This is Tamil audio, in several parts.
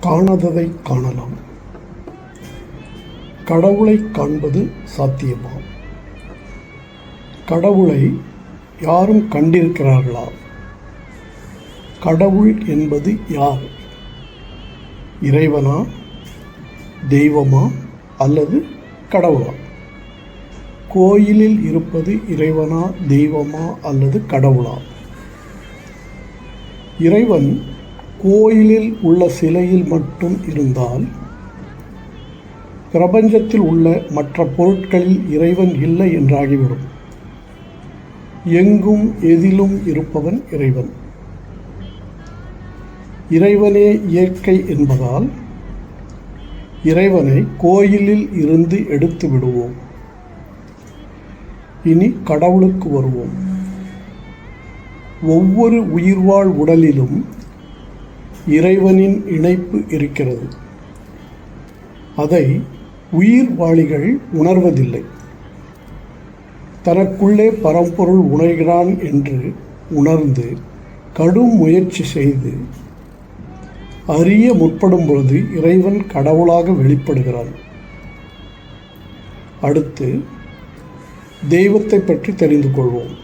காணாததை காணலாம். கடவுளை காண்பது சாத்தியமா? கடவுளை யாரும் கண்டிருக்கிறார்களா? கடவுள் என்பது யார்? இறைவனா தெய்வமா அல்லது கடவுளா? கோயிலில் இருப்பது இறைவனா தெய்வமா அல்லது கடவுளா? இறைவன் கோயிலில் உள்ள சிலையில் மட்டும் இருந்தால் பிரபஞ்சத்தில் உள்ள மற்ற பொருட்களில் இறைவன் இல்லை என்றாகிவிடும். எங்கும் எதிலும் இருப்பவன் இறைவன். இறைவனே இயற்கை என்பதால் இறைவனை கோயிலில் இருந்து எடுத்து விடுவோம். இனி கடவுளுக்கு வருவோம். ஒவ்வொரு உயிர்வாழ் உடலிலும் இறைவனின் இணைப்பு இருக்கிறது. அதை உயிர்வாளிகள் உணர்வதில்லை. தனக்குள்ளே பரம்பொருள் உணர்கிறான் என்று உணர்ந்து கடும் முயற்சி செய்து அறிய முற்படும் பொழுது இறைவன் கடவுளாக வெளிப்படுகிறான். அடுத்து தெய்வத்தை பற்றி தெரிந்து கொள்வோம்.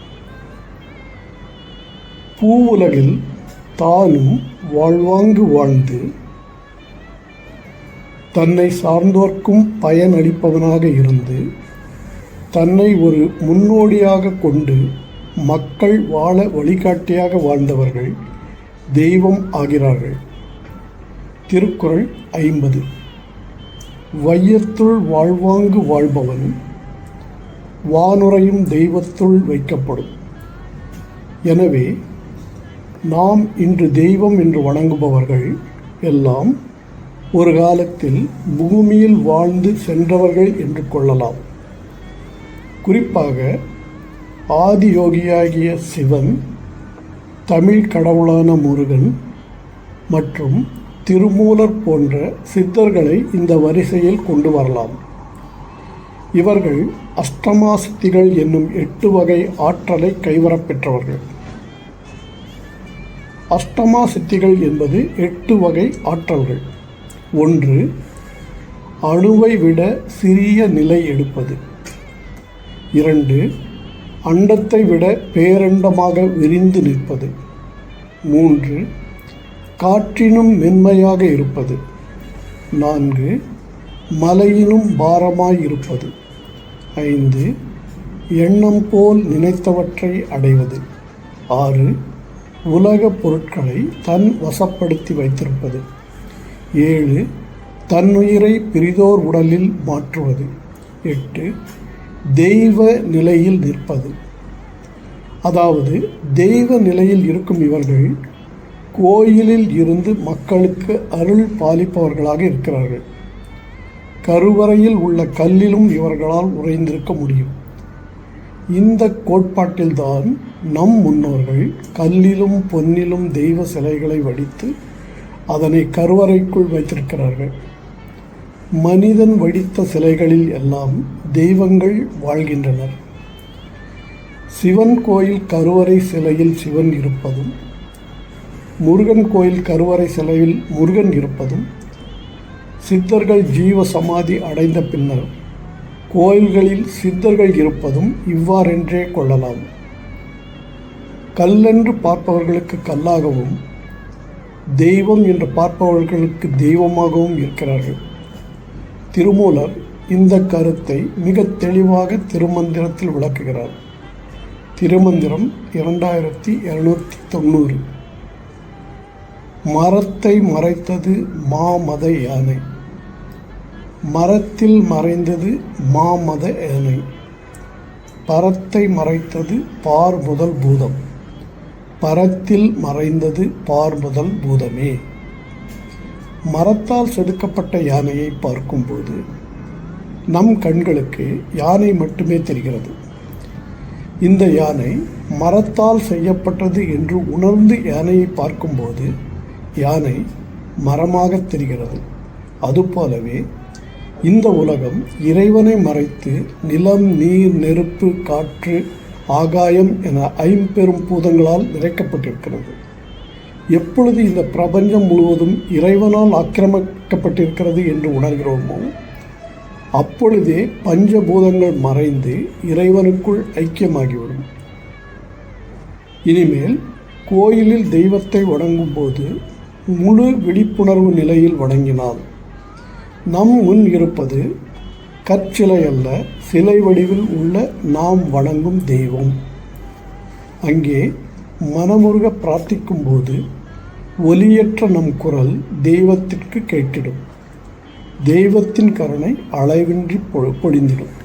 பூவுலகில் தானும் வாழ்வாங்கு வாழ்ந்து தன்னை சார்ந்தோர்க்கும் பயனளிப்பவனாக இருந்து தன்னை ஒரு முன்னோடியாக கொண்டு மக்கள் வாழ வழிகாட்டியாக வாழ்ந்தவர்கள் தெய்வம் ஆகிறார்கள். திருக்குறள் ஐம்பது. வையத்துள் வாழ்வாங்கு வாழ்பவன் வானுரையும் தெய்வத்துள் வைக்கப்படும். எனவே நாம் இன்று தெய்வம் என்று வணங்குபவர்கள் எல்லாம் ஒரு காலத்தில் பூமியில் வாழ்ந்து சென்றவர்கள் என்று கொள்ளலாம். குறிப்பாக ஆதியோகியாகிய சிவன் தமிழ் கடவுளான முருகன் மற்றும் திருமூலர் போன்ற சித்தர்களை இந்த வரிசையில் கொண்டு வரலாம். இவர்கள் அஷ்டமாசக்திகள் என்னும் எட்டு வகை ஆற்றலை கைவரப்பெற்றவர்கள் அஷ்டமா சித்திகள் என்பது எட்டு வகை ஆற்றல்கள். ஒன்று அணுவை விட சிறிய நிலை எடுப்பது. இரண்டு அண்டத்தை விட பேரண்டமாக விரிந்து நிற்பது. மூன்று காற்றினும் மென்மையாக இருப்பது. நான்கு மலையினும் பாரமாய் இருப்பது. ஐந்து எண்ணம் போல் நினைத்தவற்றை அடைவது. ஆறு உலகப் பொருட்களை தன் வசப்படுத்தி வைத்திருப்பது. ஏழு தன்னுயிரை பிரிதோர் உடலில் மாற்றுவது. எட்டு தெய்வ நிலையில் நிற்பது. அதாவது தெய்வ நிலையில் இருக்கும் இவர்கள் கோயிலில் இருந்து மக்களுக்கு அருள் பாலிப்பவர்களாக இருக்கிறார்கள். கருவறையில் உள்ள கல்லிலும் இவர்களால் உறைந்திருக்க முடியும். இந்த கோட்பாட்டில்தான் நம் முன்னோர்கள் கல்லிலும் பொன்னிலும் தெய்வ சிலைகளை வடித்து அதனை கருவறைக்குள் வைத்திருக்கிறார்கள். மனிதன் வடித்த சிலைகளில் எல்லாம் தெய்வங்கள் வாழ்கின்றனர். சிவன் கோயில் கருவறை சிலையில் சிவன் இருப்பதும் முருகன் கோயில் கருவறை சிலையில் முருகன் இருப்பதும் சித்தர்கள் ஜீவ சமாதி அடைந்த பின்னர் கோயில்களில் சித்தர்கள் இருப்பதும் இவ்வாறென்றே கொள்ளலாம். கல்லென்று பார்ப்பவர்களுக்கு கல்லாகவும் தெய்வம் என்று பார்ப்பவர்களுக்கு தெய்வமாகவும் இருக்கிறார்கள். திருமூலர் இந்த கருத்தை மிக தெளிவாக திருமந்திரத்தில் விளக்குகிறார். திருமந்திரம் இரண்டாயிரத்தி இருநூற்றி தொண்ணூறு. மரத்தை மறைத்தது மாமத யானை. மரத்தில் மறைந்தது மாமத யானை பரத்தை மறைத்தது பார் முதல் பூதம். பரத்தில் மறைந்தது பார் முதல் பூதமே. மரத்தால் செதுக்கப்பட்ட யானையை பார்க்கும்போது நம் கண்களுக்கு யானை மட்டுமே தெரிகிறது. இந்த யானை மரத்தால் செய்யப்பட்டது என்று உணர்ந்து யானையை பார்க்கும்போது யானை மரமாக தெரிகிறது. அதுபோலவே இந்த உலகம் இறைவனை மறைத்து நிலம் நீர் நெருப்பு காற்று ஆகாயம் என ஐம்பெரும் பூதங்களால் நிறைக்கப்பட்டிருக்கிறது. எப்பொழுது இந்த பிரபஞ்சம் முழுவதும் இறைவனால் ஆக்கிரமிக்கப்பட்டிருக்கிறது என்று உணர்கிறோமோ அப்பொழுதே பஞ்சபூதங்கள் மறைந்து இறைவனுக்குள் ஐக்கியமாகிவிடும். இனிமேல் கோயிலில் தெய்வத்தை வணங்கும்போது முழு விழிப்புணர்வு நிலையில் வணங்கினால் நம் முன் இருப்பது கற்சிலை அல்ல சிலை வடிவில் உள்ள நாம் வணங்கும் தெய்வம். அங்கே மனமுருக பிரார்த்திக்கும்போது ஒலியற்ற நம் குரல் தெய்வத்திற்கு கேட்டிடும். தெய்வத்தின் கருணை அளவின்றி பொ- பொழிந்திடும்.